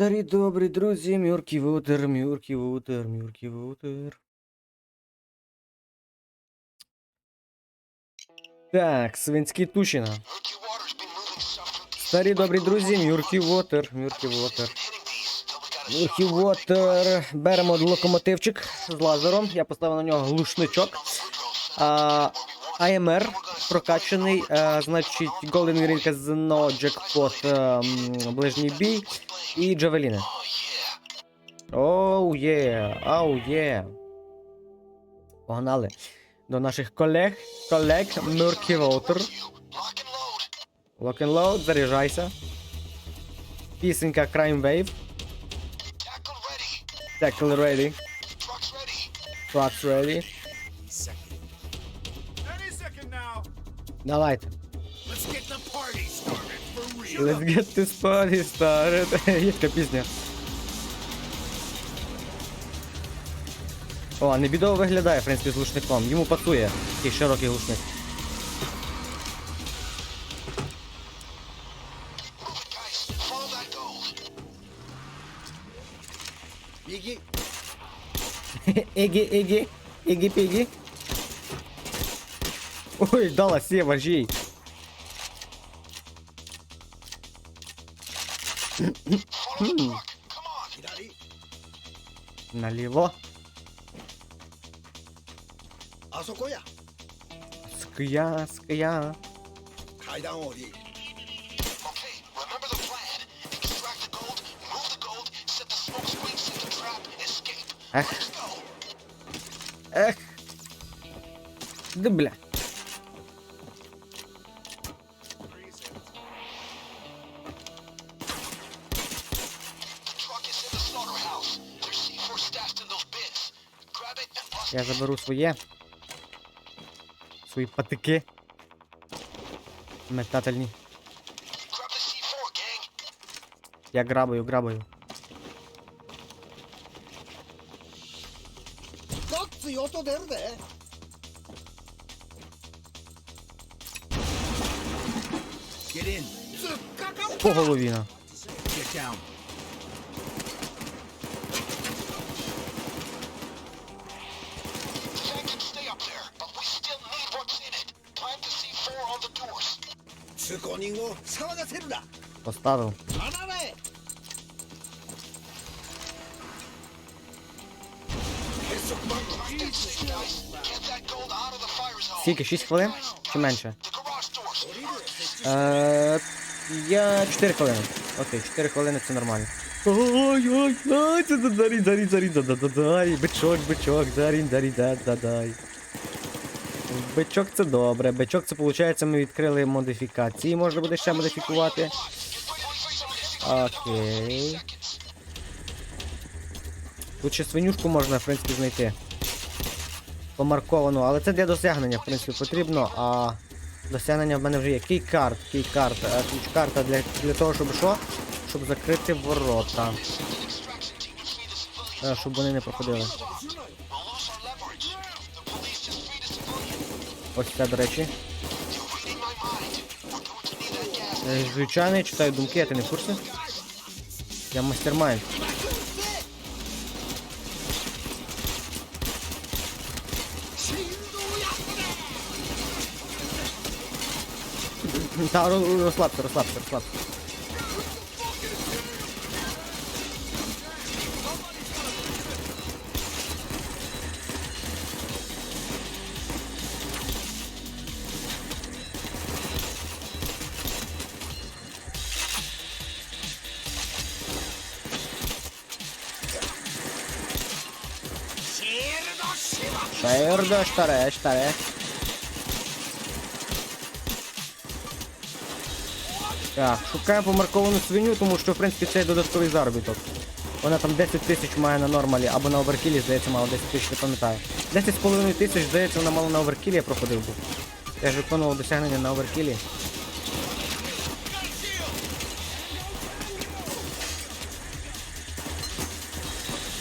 Старі добрі друзі, Мюркі Вутер, Мюркі Вутер, Мюркі Вутер. Так, свинські Тушіна. Старі добрі друзі, Мюркі Вотер, Мюркі Вотер. Мюркі Вотер. Беремо локомотивчик з лазером. Я поставив на нього глушничок. А, АМР прокачаний, а, значить, Golden Green Casino, Jackpot, ем, ближній бій і Джавеліни. Оу є, ау є. Погнали до наших колег, колег and load, заряджайся. Пісенька Crime Wave. Tackle ready. Trucks ready. Now. Давайте. Let's get this party started. Є така пісня. О, небідово виглядає, в принципі, з глушником. Йому пасує такий широкий глушник. Biggie, Ігі, ігі, ігі пігі. Ой, дала сєва, жій. Into trap, escape. Ех, Let's go. ех. Да бля. Я заберу своє. Свої патики. Метательні. Я грабаю, грабаю. По голові. Ну. 5人を騒がせるな Поставив. 離れ結束バンドは撃墜だ Скільки? 6 хвилин? Чи менше? Е, я 4 хвилини. Окей, 4 хвилини це нормально. Ой, ой, ой, це дарі, дарі, дарі, да, да, да, дай, бичок, бичок, дарі, дарі, да, да, дай. Бичок це добре. Бичок це виходить, ми відкрили модифікації, можна буде ще модифікувати. Окей. Тут ще свинюшку можна, в принципі, знайти. Помарковану, але це для досягнення, в принципі, потрібно, а досягнення в мене вже є. Кейкарт, кейкарт, ключ-карта для, для того, щоб що? Щоб закрити ворота. Е, Щоб вони не проходили. Ось це, до речі. Е, Звичайно, читаю думки, а ти не в курсі? Я мастермайнд. Та розслабся, розслабся, розслабся. Шердо, штаре, штаре. Так, шукаємо помарковану свиню, тому що в принципі це додатковий заробіток. Вона там 10 тисяч має на нормалі, або на оверкілі, здається, мало 10 тисяч, не пам'ятаю. 10,5 тисяч, здається, вона мало на оверкілі я проходив був. Я ж виконував досягнення на оверкілі.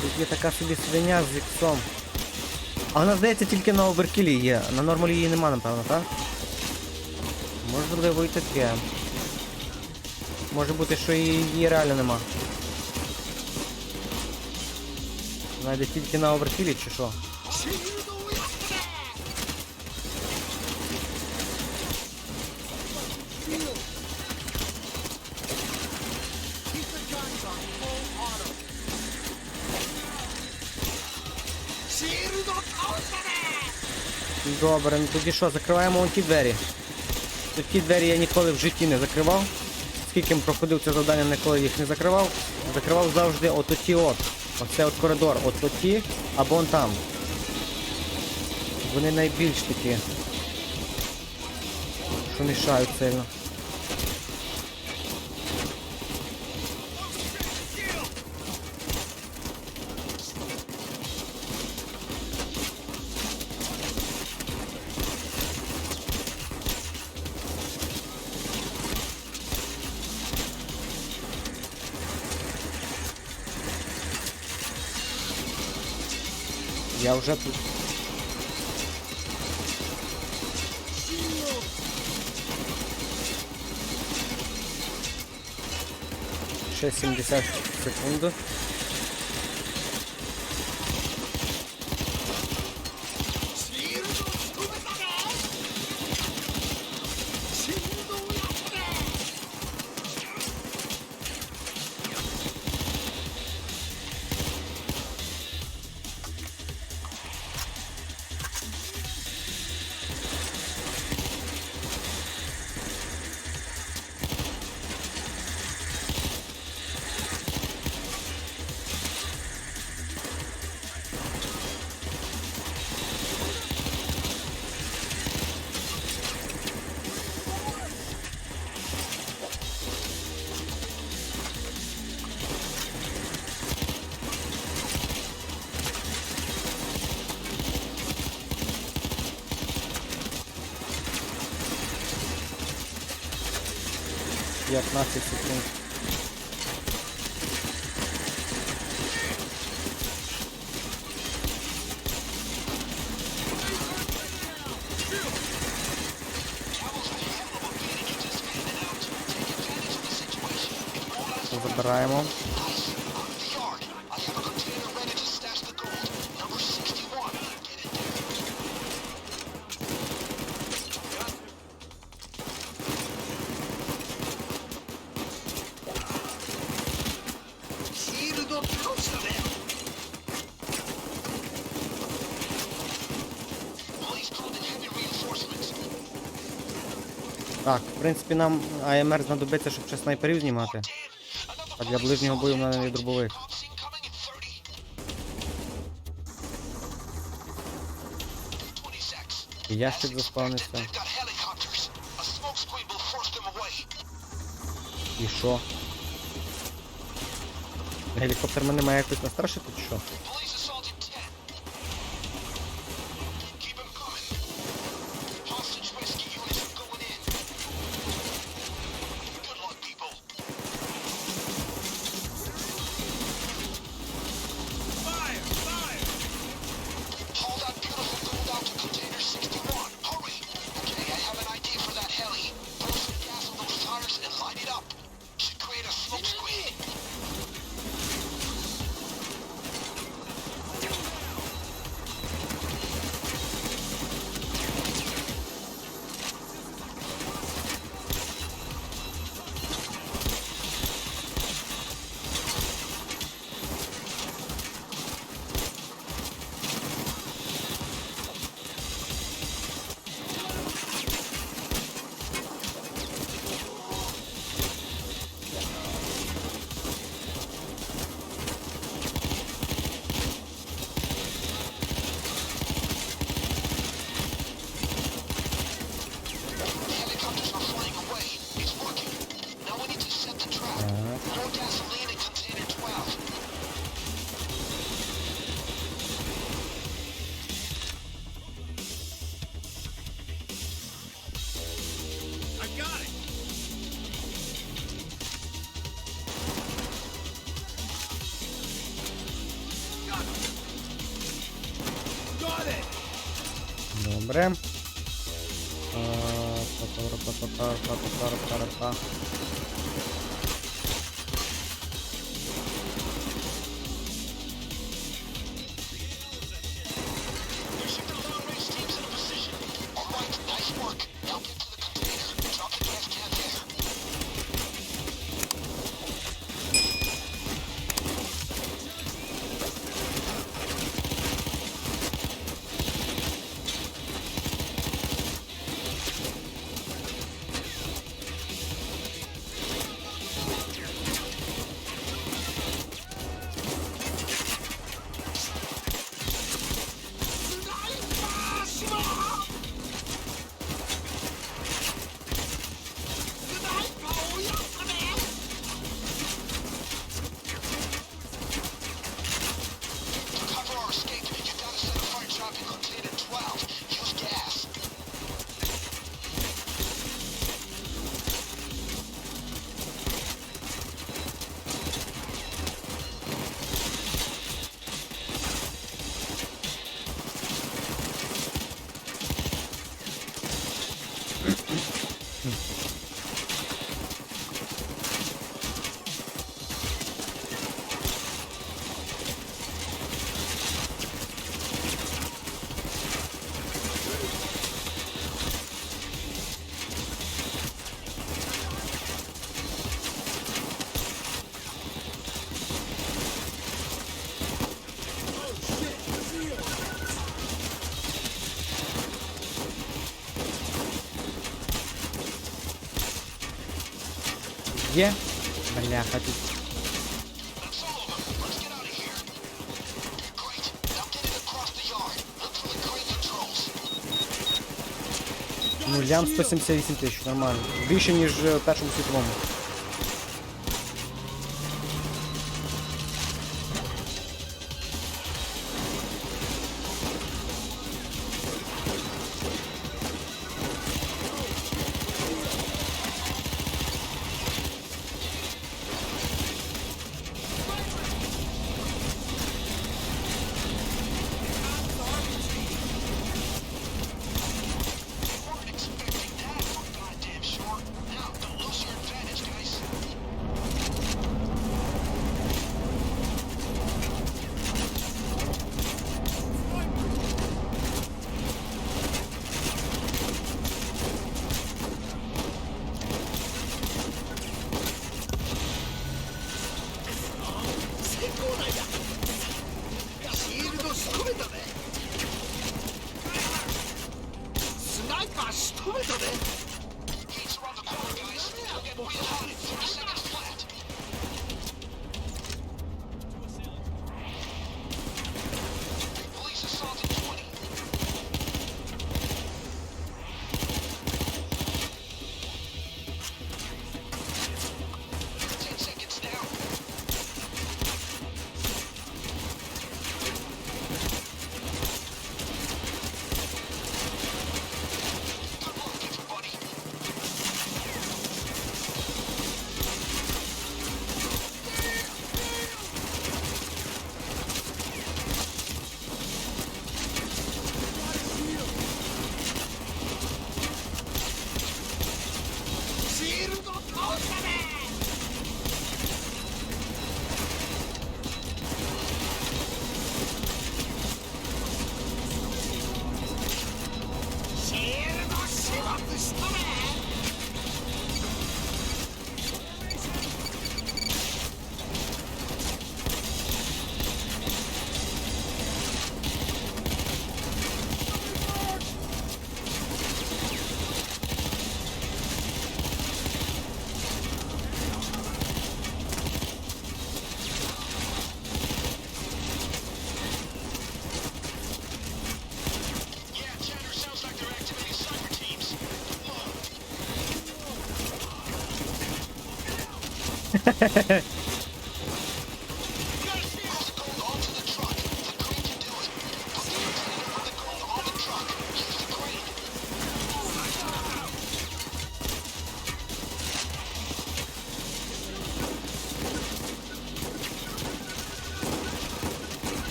Тут є така собі свиня з іксом. А вона здається тільки на оверкілі є. На нормалі її нема, напевно, так? Можливо і таке. Може бути, що її реально нема. Вона тільки на оверкілі чи що? Добре, ну тоді що, закриваємо ті двері. Ті двері я ніколи в житті не закривав. Скільки проходив це завдання, ніколи їх не закривав. Закривав завжди от оті от. Оце от коридор, от оті або он там. Вони найбільш такі. Що мішають сильно. Я вже тут. Ще 70 секунд. П'ятнадцять секунд. Забираємо. В принципі, нам АМР знадобиться, щоб ще снайперів знімати. А для ближнього бою в мене є дробовик. Cops incoming in 30. 26. І ящик заспавнився. І що? Гелікоптер мене має якось настрашити чи що? Добре. Где? Бля, хочу. Ну, лям 178 тысяч, нормально. Більше, ніж е, першому світовому.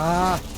ああ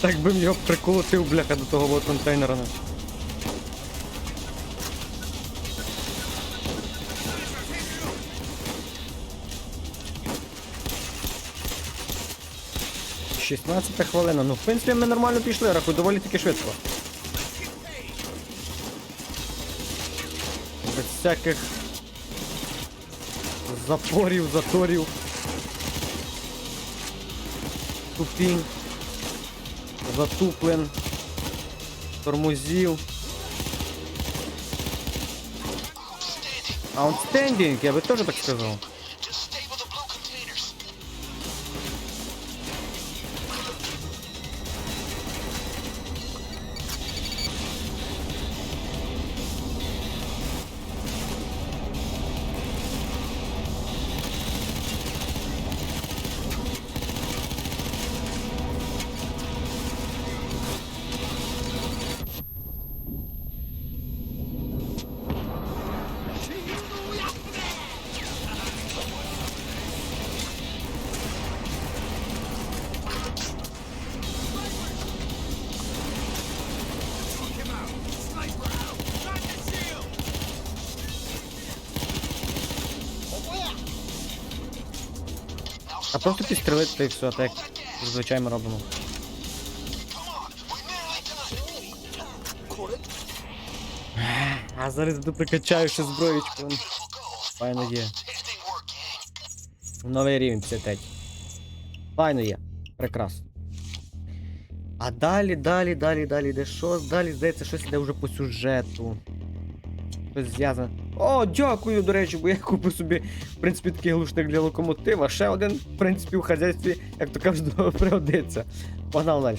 Так би його приколотив, бляха, до того вот контейнера. Шістнадцята хвилина. Ну в принципі ми нормально пішли, рахуй, доволі таки швидко. Без всяких запорів, заторів. Тупінь. Затуплен. Тормозів. Outstanding, я би теж так сказав. Просто підстрелити та і все, так як зазвичай ми робимо. А зараз буду прикачаю ще зброєчку. Файно є. Новий рівень 53. Файно є. Прекрасно. А далі, далі, далі, далі йде що? Далі, здається, щось йде вже по сюжету. Щось зв'язане. О, дякую, до речі, бо я купив собі, принципі, такий глушник для локомотива. Ще один, в принципі, у хазяйстві, як то кажуть, пригодиться. Погнали далі.